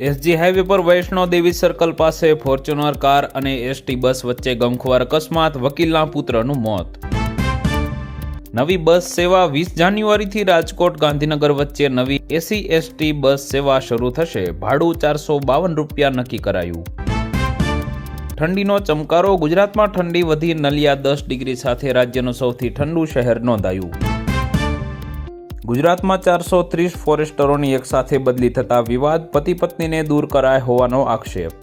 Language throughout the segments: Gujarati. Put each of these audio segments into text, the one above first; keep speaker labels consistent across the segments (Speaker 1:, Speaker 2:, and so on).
Speaker 1: એસજી હાઈવે પર વૈષ્ણો દેવી સર્કલ પાસે ફોર્ચ્યુનર કાર અને એસટી બસ વચ્ચે ગમખ્વાર અકસ્માત, વકીલના પુત્રનું મોત. નવી બસ સેવા વીસ જાન્યુઆરીથી રાજકોટ, ગાંધીનગર વચ્ચે નવી એસી, એસટી બસ સેવા શરૂ થશે. ભાડું ચારસો બાવન રૂપિયા નક્કી કરાયું. ઠંડીનો ચમકારો, ગુજરાતમાં ઠંડી વધી, નલિયા દસ ડિગ્રી સાથે રાજ્યનું સૌથી ઠંડુ શહેર નોંધાયું. ગુજરાતમાં ચારસો ત્રીસ ફોરેસ્ટરોની એકસાથે બદલી થતા વિવાદ પતિ પત્નીને દૂર કરાય હોવાનો આક્ષેપ.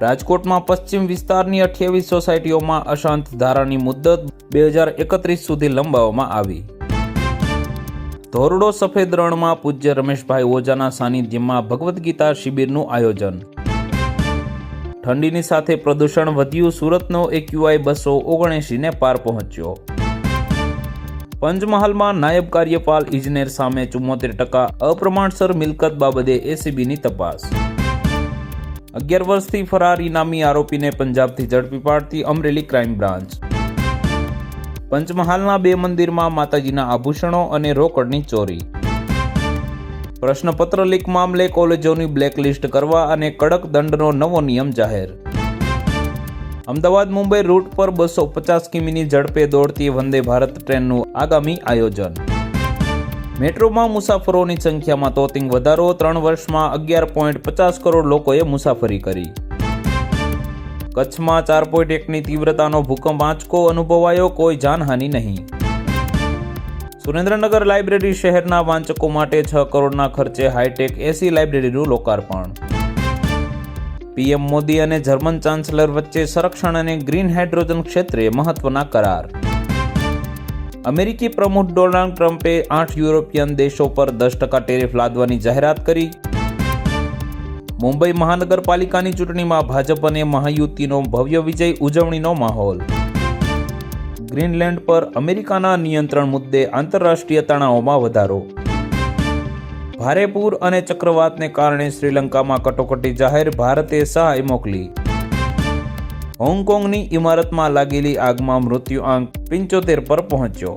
Speaker 1: રાજકોટમાં પશ્ચિમ વિસ્તારની અઠ્યાવીસ સોસાયટીઓમાં અશાંત ધારાની મુદ્દત બે હજાર એકત્રીસ સુધી લંબાવવામાં આવી. ધોરડો સફેદ રણમાં પૂજ્ય રમેશભાઈ ઓઝાના સાનિધ્યમાં ભગવદ્ ગીતા શિબિરનું આયોજન. ઠંડીની સાથે પ્રદૂષણ વધ્યું, સુરતનો એક્યુઆઈ બસો ઓગણએંશીને પાર પહોંચ્યો. પંચમહાલમાં નાયબ કાર્યપાલ ઇજનેર સામે ચુમ્મોતેર ટકા અપ્રમાણસર મિલકત બાબતે એસીબીની તપાસ. અગિયાર વર્ષથી ફરાર ઇનામી આરોપીને પંજાબથી ઝડપી પાડતી અમરેલી ક્રાઇમ બ્રાન્ચ. પંચમહાલના બે મંદિરમાં માતાજીના આભૂષણો અને રોકડની ચોરી. પ્રશ્નપત્ર લીક મામલે કોલેજોની બ્લેકલિસ્ટ કરવા અને કડક દંડનો નવો નિયમ જાહેર. અમદાવાદ, મુંબઈ રૂટ પર બસો પચાસ કિમીની ઝડપે દોડતી વંદે ભારત ટ્રેનનું આગામી આયોજન. મેટ્રોમાં મુસાફરોની સંખ્યામાં તોતિંગ વધારો, ત્રણ વર્ષમાં અગિયાર પોઈન્ટ પચાસ કરોડ લોકોએ મુસાફરી કરી. કચ્છમાં ચાર પોઈન્ટ એકની તીવ્રતાનો ભૂકંપ આંચકો અનુભવાયો, કોઈ જાનહાનિ નહીં. સુરેન્દ્રનગર લાઇબ્રેરી શહેરના વાંચકો માટે છ કરોડના ખર્ચે હાઈટેક એસી લાઇબ્રેરીનું લોકાર્પણ. પીએમ મોદી અને જર્મન ચાન્સલર વચ્ચે સંરક્ષણ અને ગ્રીન હાઇડ્રોજન ક્ષેત્રે મહત્વના કરાર. અમેરિકી પ્રમુખ ડોનાલ્ડ ટ્રમ્પે આઠ યુરોપિયન દેશો પર દસ ટકા ટેરિફ લાદવાની જાહેરાત કરી. મુંબઈ મહાનગરપાલિકાની ચૂંટણીમાં ભાજપ અને મહાયુતિનો ભવ્ય વિજય ઉજવણીનો માહોલ. ગ્રીનલેન્ડ પર અમેરિકાના નિયંત્રણ મુદ્દે આંતરરાષ્ટ્રીય તણાવમાં વધારો. ભારે પૂર અને ચક્રવાતને કારણે શ્રીલંકામાં કટોકટી જાહેર ભારતે સહાય મોકલી. હોંગકોંગની ઇમારતમાં લાગેલી આગમાં મૃત્યુ આંક પંચોતેર પર પહોંચ્યો.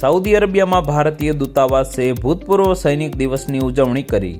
Speaker 1: સાઉદી અરેબિયામાં ભારતીય દૂતાવાસે ભૂતપૂર્વ સૈનિક દિવસની ઉજવણી કરી.